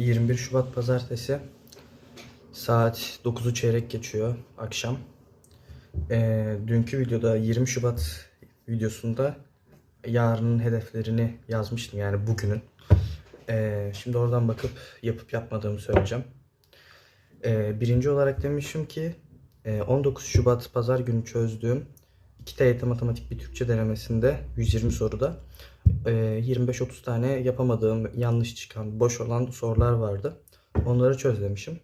21 Şubat Pazartesi. Saat 9'u çeyrek geçiyor akşam. Ee, dünkü videoda 20 Şubat videosunda yarının hedeflerini yazmıştım yani bugünün. Ee, şimdi oradan bakıp yapıp yapmadığımı söyleyeceğim. Ee, birinci olarak demişim ki e, 19 Şubat Pazar günü çözdüğüm 2 TYT Matematik bir Türkçe denemesinde 120 soruda e, 25-30 tane yapamadığım, yanlış çıkan, boş olan sorular vardı. Onları çözlemişim.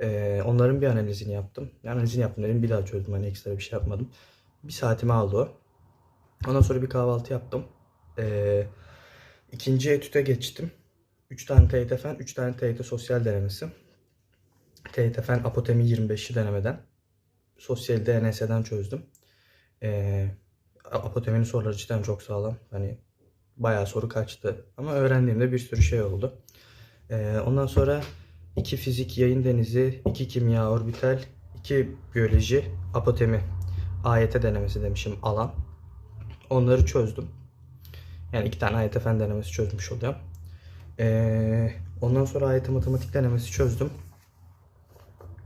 E, onların bir analizini yaptım. Analizini yaptım dedim bir daha çözdüm hani ekstra bir şey yapmadım. Bir saatimi aldı o. Ondan sonra bir kahvaltı yaptım. E, ikinci etüte geçtim. 3 tane TYT Fen, 3 tane TYT Sosyal denemesi. TYT Fen Apotemi 25'i denemeden. Sosyali de NS'den çözdüm. Ee, Apoteminin soruları cidden çok sağlam. Hani bayağı soru kaçtı. Ama öğrendiğimde bir sürü şey oldu. Ee, ondan sonra iki fizik yayın denizi, iki kimya orbital, iki biyoloji, apotemi, AYT denemesi demişim alan. Onları çözdüm. Yani iki tane AYT fen denemesi çözmüş oluyorum. Ee, ondan sonra AYT matematik denemesi çözdüm.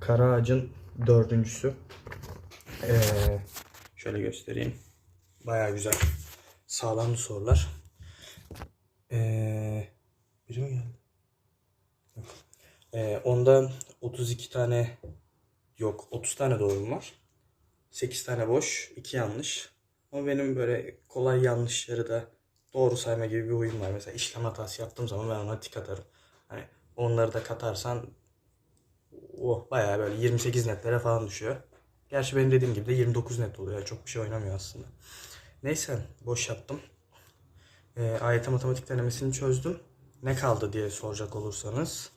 Kara ağacın dördüncüsü. Ee, şöyle göstereyim. Baya güzel. Sağlam sorular. Ee, biri mi geldi? Ee, onda 32 tane yok 30 tane doğrum var. 8 tane boş, 2 yanlış. Ama benim böyle kolay yanlışları da doğru sayma gibi bir huyum var. Mesela işlem hatası yaptığım zaman ben ona tik atarım. Hani onları da katarsan oh bayağı böyle 28 netlere falan düşüyor. Gerçi benim dediğim gibi de 29 net oluyor. Yani çok bir şey oynamıyor aslında. Neyse boş yaptım. E, AYT matematik denemesini çözdüm. Ne kaldı diye soracak olursanız.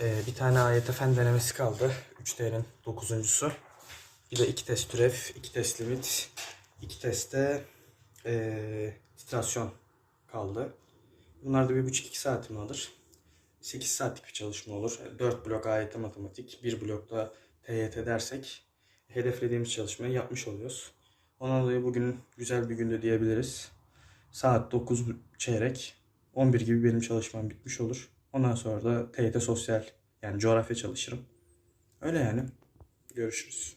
E, bir tane AYT fen denemesi kaldı. 3D'nin dokuzuncusu. Bir de iki test türev, iki test limit, iki testte e, titrasyon kaldı. Bunlar da bir buçuk iki saatimi alır. 8 saatlik bir çalışma olur. 4 blok AYT matematik, 1 blokta TYT dersek hedeflediğimiz çalışmayı yapmış oluyoruz. Ondan dolayı bugün güzel bir günde diyebiliriz. Saat 9 çeyrek, 11 gibi benim çalışmam bitmiş olur. Ondan sonra da TYT sosyal yani coğrafya çalışırım. Öyle yani. Görüşürüz.